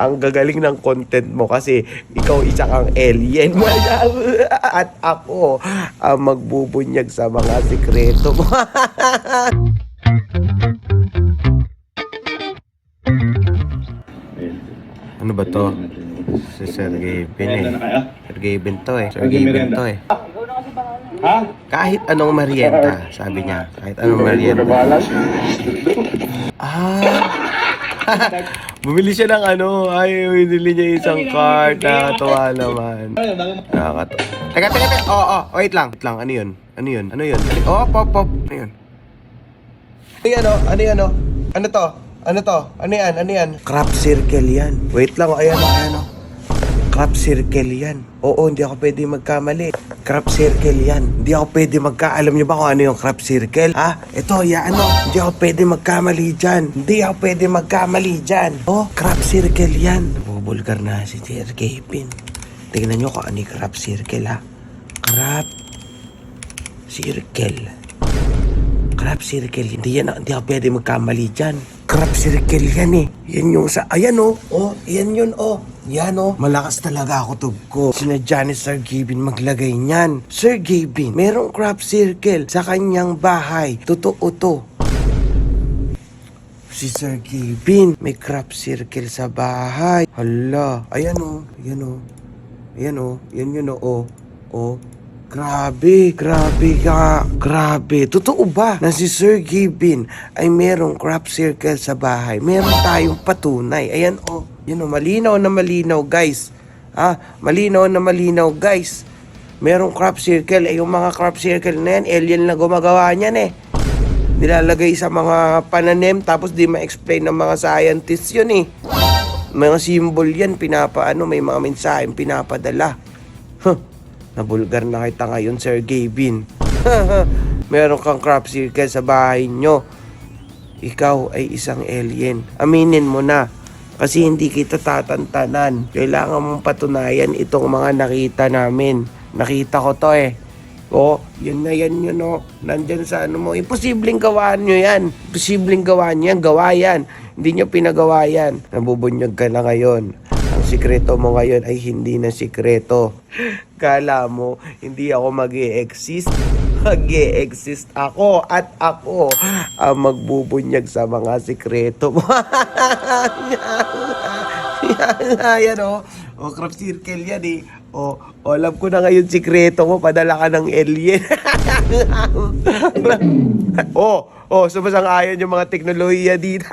ang gagaling ng content mo kasi ikaw isa kang alien. At ako ang magbubunyag sa mga sikreto mo. ano ba to? Si Sergey Bin na kayo? Sergey Bin to eh. Sergey Bin to eh. Ha? Kahit anong merienda, sabi niya. Kahit anong merienda. Ah! Bumili siya ng ano, ay, binili niya isang card. Nakakatawa naman. Nakakatawa. Teka, teka, teka. Oo, oh, oh, wait lang. Wait lang, ano yun? Ano yun? Ano yun? Oh, pop, pop. Ano yun? Ano yan, oh? Ano yan, oh? Ano to? Ano to? Ano yan? Ano yan? Crop circle yan. Wait lang, oh. Ayan, oh. Ayan, oh. Crop circle yan. Oo, hindi ako pwede magkamali. Crop circle yan. Hindi ako pwede magka... Alam niyo ba kung ano yung crop circle? Ha? Ito, ya ano? Hindi ako pwede magkamali dyan. Hindi ako pwede magkamali dyan. Oh, crop circle yan. Nabubulgar na si Sir Kevin. Tingnan niyo kung ano yung crop circle, ha? Crop circle. Crop circle. Hindi yan, hindi ako pwede magkamali dyan. Crop circle yan eh. Yan yung sa, ayan oh. Oh, yan yun oh. Yan oh. Malakas talaga ako tug ko. Sinadya ni Sir Gavin maglagay niyan. Sir Gavin, merong crop circle sa kanyang bahay. Totoo to. Si Sir Gavin, may crop circle sa bahay. Hala, ayan oh. Ayan oh. Ayan oh. Yan yun oh. Oh. Grabe, grabe ka, grabe. Totoo ba na si Sir Gavin ay merong crop circle sa bahay? Meron tayong patunay. Ayan oh, yun oh, malinaw na malinaw guys. Ah, malinaw na malinaw guys. Merong crop circle. Eh, yung mga crop circle na yan, alien na gumagawa niyan eh. Nilalagay sa mga pananim tapos di ma-explain ng mga scientists yun eh. Mga symbol yan, pinapaano, may mga mensaheng pinapadala. Huh. Nabulgar na kita ngayon, Sir Gavin. Meron kang crop circle sa bahay nyo. Ikaw ay isang alien. Aminin mo na. Kasi hindi kita tatantanan. Kailangan mong patunayan itong mga nakita namin. Nakita ko to eh. Oh, yun na yan yun oh. Nandyan sa ano mo. Imposibleng gawaan nyo yan. Imposibleng gawaan yan. Gawa yan. Hindi nyo pinagawa yan. Nabubunyag ka na ngayon. Sikreto mo ngayon ay hindi na sikreto. Kala mo, hindi ako mag exist mag exist ako at ako ang magbubunyag sa mga sikreto mo. yan o. O, crop circle yan eh. O, o, alam ko na ngayon sikreto mo, padala ka ng alien. o, o, sumasang-ayon yung mga teknolohiya dito.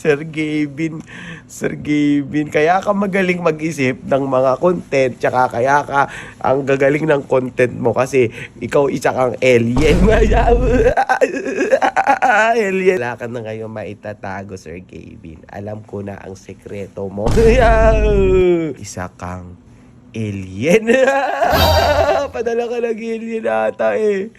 Sir Gavin, Sir Gavin, kaya ka magaling mag-isip ng mga content, tsaka kaya ka ang gagaling ng content mo kasi ikaw isa kang alien. alien. Wala ka na ngayon maitatago, Sir Gavin. Alam ko na ang sekreto mo. isa kang alien. Padala ka ng alien ata eh.